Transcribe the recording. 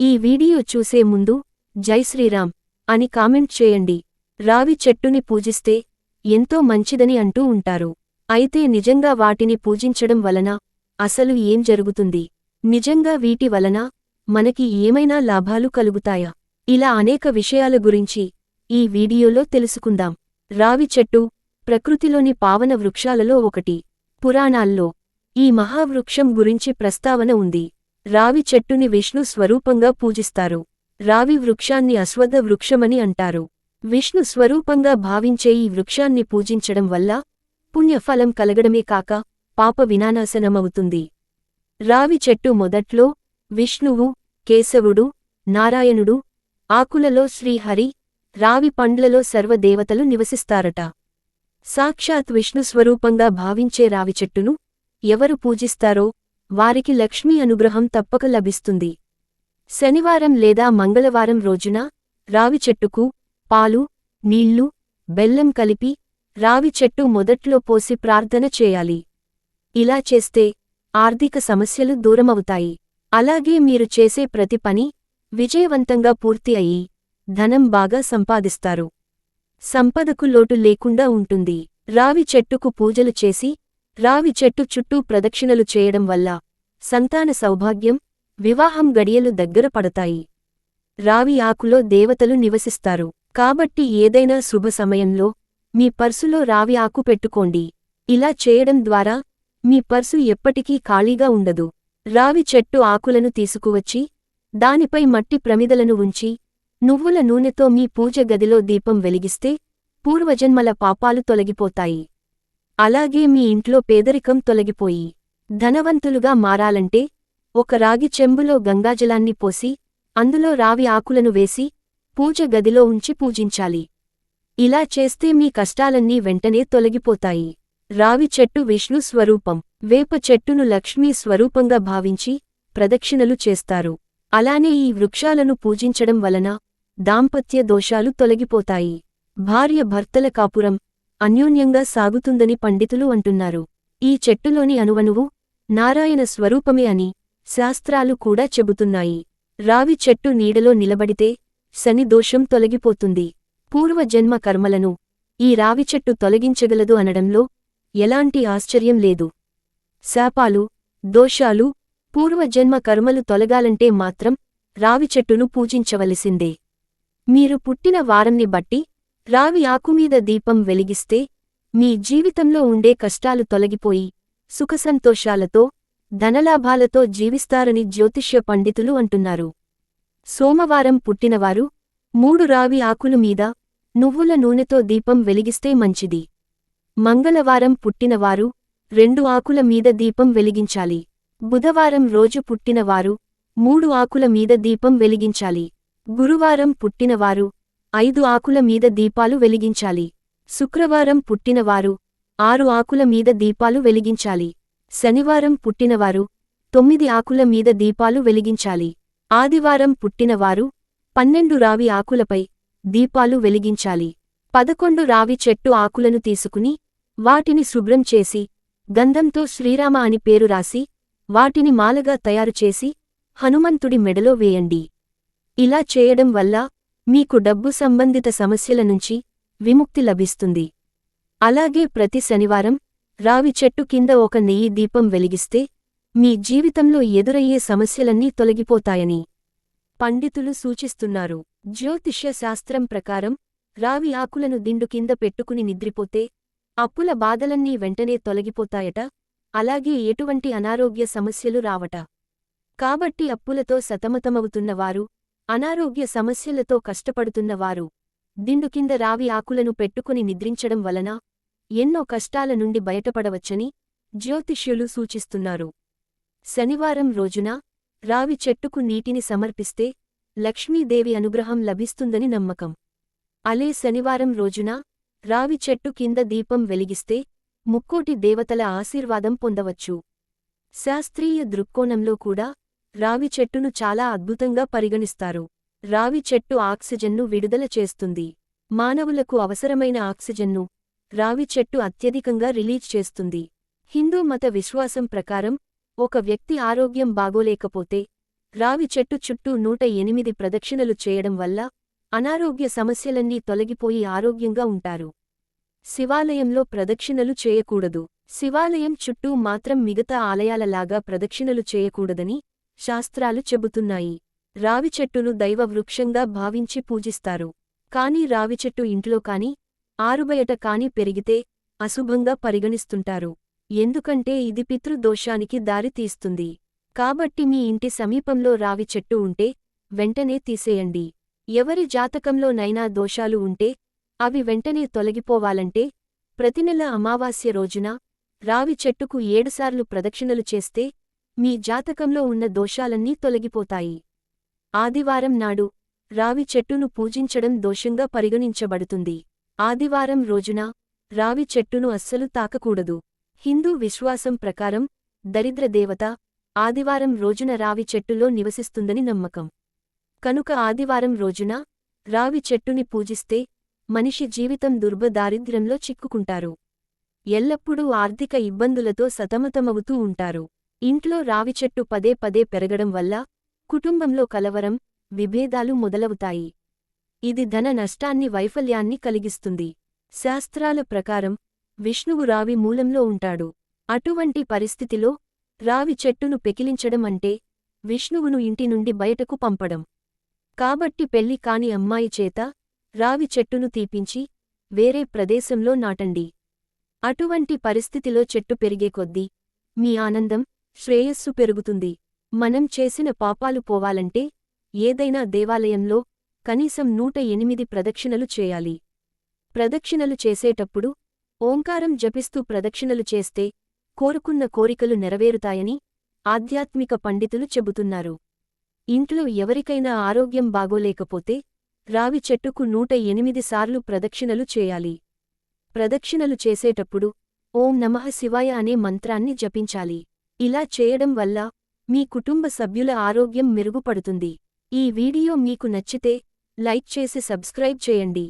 ఈ వీడియో చూసే ముందు జై శ్రీరామ్ అని కామెంట్ చేయండి. రావి చెట్టుని పూజిస్తే ఎంతో మంచిదని అంటూ ఉంటారు. అయితే నిజంగా వాటిని పూజించడం వలన అసలు ఏం జరుగుతుంది? నిజంగా వీటి వలన మనకి ఏమైనా లాభాలు కలుగుతాయా? ఇలా అనేక విషయాల గురించి ఈ వీడియోలో తెలుసుకుందాం. రావి చెట్టు ప్రకృతిలోని పావన వృక్షాలలో ఒకటి. పురాణాల్లో ఈ మహావృక్షం గురించి ప్రస్తావన ఉంది. రావి చెట్టుని విష్ణు స్వరూపంగా పూజిస్తారు. రావి వృక్షాన్ని అశ్వద్ధ వృక్షమని అంటారు. విష్ణు స్వరూపంగా భావించే ఈ వృక్షాన్ని పూజించడం వల్ల పుణ్యఫలం కలగడమే కాక పాప వినానాశనమవుతుంది రావి చెట్టు మొదట్లో విష్ణువు కేశవుడు నారాయణుడు ఆకులలో శ్రీహరి రావి పండ్లలో సర్వదేవతలు నివసిస్తారట. సాక్షాత్ విష్ణు స్వరూపంగా భావించే రావి చెట్టును ఎవరు పూజిస్తారో వారికి లక్ష్మీ అనుగ్రహం తప్పక లభిస్తుంది. శనివారం లేదా మంగళవారం రోజున రావి చెట్టుకు పాలు నీళ్ళు బెల్లం కలిపి రావి చెట్టు మొదట్లో పోసి ప్రార్థన చేయాలి. ఇలా చేస్తే ఆర్థిక సమస్యలు దూరమవుతాయి. అలాగే మీరు చేసే ప్రతి పని విజయవంతంగా పూర్తి అయి ధనం బాగా సంపాదిస్తారు. సంపదకు లోటు లేకుండా ఉంటుంది. రావి చెట్టుకు పూజలు చేసి రావి చెట్టు చుట్టూ ప్రదక్షిణలు చేయడం వల్ల సంతాన సౌభాగ్యం వివాహం గడియలు దగ్గర పడతాయి. రావి ఆకులో దేవతలు నివసిస్తారు. కాబట్టి ఏదైనా శుభ సమయంలో మీ పర్సులో రావి ఆకు పెట్టుకోండి. ఇలా చేయడం ద్వారా మీ పర్సు ఎప్పటికీ ఖాళీగా ఉండదు. రావి చెట్టు ఆకులను తీసుకువచ్చి దానిపై మట్టి ప్రమిదలను ఉంచి నువ్వుల నూనెతో మీ పూజ గదిలో దీపం వెలిగిస్తే పూర్వజన్మల పాపాలు తొలగిపోతాయి. అలాగే మీ ఇంట్లో పేదరికం తొలగిపోయి ధనవంతులుగా మారాలంటే ఒక రాగి చెంబులో గంగాజలాన్ని పోసి అందులో రావి ఆకులను వేసి పూజ గదిలో ఉంచి పూజించాలి. ఇలా చేస్తే మీ కష్టాలన్నీ వెంటనే తొలగిపోతాయి. రావి చెట్టు విష్ణు స్వరూపం. వేప చెట్టును లక్ష్మీ స్వరూపంగా భావించి ప్రదక్షిణలు చేస్తారు. అలానే ఈ వృక్షాలను పూజించడం వలన దాంపత్య దోషాలు తొలగిపోతాయి. భార్య భర్తల కాపురం. అన్యోన్యంగా సాగుతుందని పండితులు అంటున్నారు. ఈ చెట్టులోని అణువణువు నారాయణ స్వరూపమే అని శాస్త్రాలు కూడా చెబుతున్నాయి. రావి చెట్టు నీడలో నిలబడితే శని దోషం తొలగిపోతుంది. పూర్వజన్మ కర్మలను ఈ రావి చెట్టు తొలగించగలదు అనడంలో ఎలాంటి ఆశ్చర్యం లేదు. శాపాలు దోషాలు పూర్వజన్మ కర్మలు తొలగాలంటే మాత్రం రావి చెట్టును పూజించవలసిందే. మీరు పుట్టిన వారంని బట్టి రావి ఆకుమీద దీపం వెలిగిస్తే మీ జీవితంలో ఉండే కష్టాలు తొలగిపోయి సుఖసంతోషాలతో ధనలాభాలతో జీవిస్తారని జ్యోతిష్య పండితులు అంటున్నారు. సోమవారం పుట్టినవారు మూడు రావి ఆకులు మీద నువ్వుల నూనెతో దీపం వెలిగిస్తే మంచిది. మంగళవారం పుట్టినవారు రెండు ఆకుల మీద దీపం వెలిగించాలి. బుధవారం రోజు పుట్టినవారు మూడు ఆకుల మీద దీపం వెలిగించాలి. గురువారం పుట్టినవారు ఐదు ఆకుల మీద దీపాలు వెలిగించాలి. శుక్రవారం పుట్టినవారు ఆరు ఆకుల మీద దీపాలు వెలిగించాలి. శనివారం పుట్టినవారు తొమ్మిది ఆకుల మీద దీపాలు వెలిగించాలి. ఆదివారం పుట్టినవారు పన్నెండు రావి ఆకులపై దీపాలు వెలిగించాలి. పదకొండు రావి చెట్టు ఆకులను తీసుకుని వాటిని శుభ్రం చేసి గంధంతో శ్రీరామ అని పేరు రాసి వాటిని మాలగా తయారుచేసి హనుమంతుడి మెడలో వేయండి. ఇలా చేయడం వల్ల మీకు డబ్బు సంబంధిత సమస్యల నుంచి విముక్తి లభిస్తుంది. అలాగే ప్రతి శనివారం రావి చెట్టు కింద ఒక నెయ్యి దీపం వెలిగిస్తే మీ జీవితంలో ఎదురయ్యే సమస్యలన్నీ తొలగిపోతాయని పండితులు సూచిస్తున్నారు. జ్యోతిష్య శాస్త్రం ప్రకారం రావి ఆకులను దిండు కింద పెట్టుకుని నిద్రిపోతే అప్పుల బాధలన్నీ వెంటనే తొలగిపోతాయట అలాగే ఎటువంటి అనారోగ్య సమస్యలు రావట. కాబట్టి అప్పులతో సతమతమవుతున్నవారు అనారోగ్య సమస్యలతో కష్టపడుతున్నవారు దిండు కింద రావి ఆకులను పెట్టుకుని నిద్రించడం వలన ఎన్నో కష్టాల నుండి బయటపడవచ్చని జ్యోతిష్యులు సూచిస్తున్నారు. శనివారం రోజున రావి చెట్టుకు నీటిని సమర్పిస్తే లక్ష్మీదేవి అనుగ్రహం లభిస్తుందని నమ్మకం. అలే శనివారం రోజున రావి చెట్టు కింద దీపం వెలిగిస్తే ముక్కోటి దేవతల ఆశీర్వాదం పొందవచ్చు. శాస్త్రీయ దృక్కోణంలో కూడా రావి చెట్టును చాలా అద్భుతంగా పరిగణిస్తారు. రావి చెట్టు ఆక్సిజన్ను విడుదల చేస్తుంది. మానవులకు అవసరమైన ఆక్సిజన్ను రావి చెట్టు అత్యధికంగా రిలీజ్ చేస్తుంది. హిందూ మత విశ్వాసం ప్రకారం ఒక వ్యక్తి ఆరోగ్యం బాగోలేకపోతే రావి చెట్టు చుట్టూ నూట ఎనిమిది ప్రదక్షిణలు చేయడం వల్ల అనారోగ్య సమస్యలన్నీ తొలగిపోయి ఆరోగ్యంగా ఉంటారు. శివాలయంలో ప్రదక్షిణలు చేయకూడదు. శివాలయం చుట్టూ మాత్రం మిగతా ఆలయాలలాగా ప్రదక్షిణలు చేయకూడదని శాస్త్రాలు చెబుతున్నాయి. రావి చెట్టును భావించి పూజిస్తారు. కాని రావి చెట్టు ఇంట్లో కాని ఆరుబయట కాని పెరిగితే అశుభంగా పరిగణిస్తుంటారు. ఎందుకంటే ఇది పితృదోషానికి దారితీస్తుంది కాబట్టి మీ ఇంటి సమీపంలో రావి చెట్టు ఉంటే వెంటనే తీసేయండి. ఎవరి జాతకంలోనైనా దోషాలు ఉంటే అవి వెంటనే తొలగిపోవాలంటే ప్రతినెల అమావాస్య రోజున రావి చెట్టుకు ఏడుసార్లు ప్రదక్షిణలు చేస్తే మీ జాతకంలో ఉన్న దోషాలన్నీ తొలగిపోతాయి. ఆదివారం నాడు రావి చెట్టును పూజించడం దోషంగా పరిగణించబడుతుంది. ఆదివారం రోజున రావి చెట్టును అస్సలు తాకకూడదు. హిందూ విశ్వాసం ప్రకారం దరిద్ర దేవత ఆదివారం రోజున రావి చెట్టులో నివసిస్తుందని నమ్మకం. కనుక ఆదివారం రోజున రావి చెట్టుని పూజిస్తే మనిషి జీవితం దుర్భ దారిద్ర్యంలో చిక్కుకుంటారు. ఎల్లప్పుడూ ఆర్థిక ఇబ్బందులతో సతమతమవుతూ ఉంటారు. ఇంట్లో రావి చెట్టు పదే పదే పెరగడం వల్ల కుటుంబంలో కలవరం విభేదాలు మొదలవుతాయి. ఇది ధన నష్టాన్ని వైఫల్యాన్ని కలిగిస్తుంది. శాస్త్రాల ప్రకారం విష్ణువు రావి మూలంలో ఉంటాడు. అటువంటి పరిస్థితిలో రావి చెట్టును పెకిలించడం అంటే విష్ణువును ఇంటి నుండి బయటకు పంపడం. కాబట్టి పెళ్ళి కాని అమ్మాయి చేత రావి చెట్టును తీపించి వేరే ప్రదేశంలో నాటండి. అటువంటి పరిస్థితిలో చెట్టు పెరిగే కొద్దీ మీ ఆనందం శ్రేయస్సు పెరుగుతుంది. మనం చేసిన పాపాలు పోవాలంటే ఏదైనా దేవాలయంలో కనీసం నూట ఎనిమిది ప్రదక్షిణలు చేయాలి. ప్రదక్షిణలు చేసేటప్పుడు ఓంకారం జపిస్తూ ప్రదక్షిణలు చేస్తే కోరుకున్న కోరికలు నెరవేరుతాయని ఆధ్యాత్మిక పండితులు చెబుతున్నారు. ఇంట్లో ఎవరికైనా ఆరోగ్యం బాగోలేకపోతే రావి చెట్టుకు నూట ఎనిమిది సార్లు ప్రదక్షిణలు చేయాలి. ప్రదక్షిణలు చేసేటప్పుడు ఓం నమః శివాయ అనే మంత్రాన్ని జపించాలి. ఇలా చేయడం వల్ల మీ కుటుంబ సభ్యుల ఆరోగ్యం మెరుగుపడుతుంది. ఈ వీడియో మీకు నచ్చితే లైక్ చేసి సబ్స్క్రైబ్ చేయండి.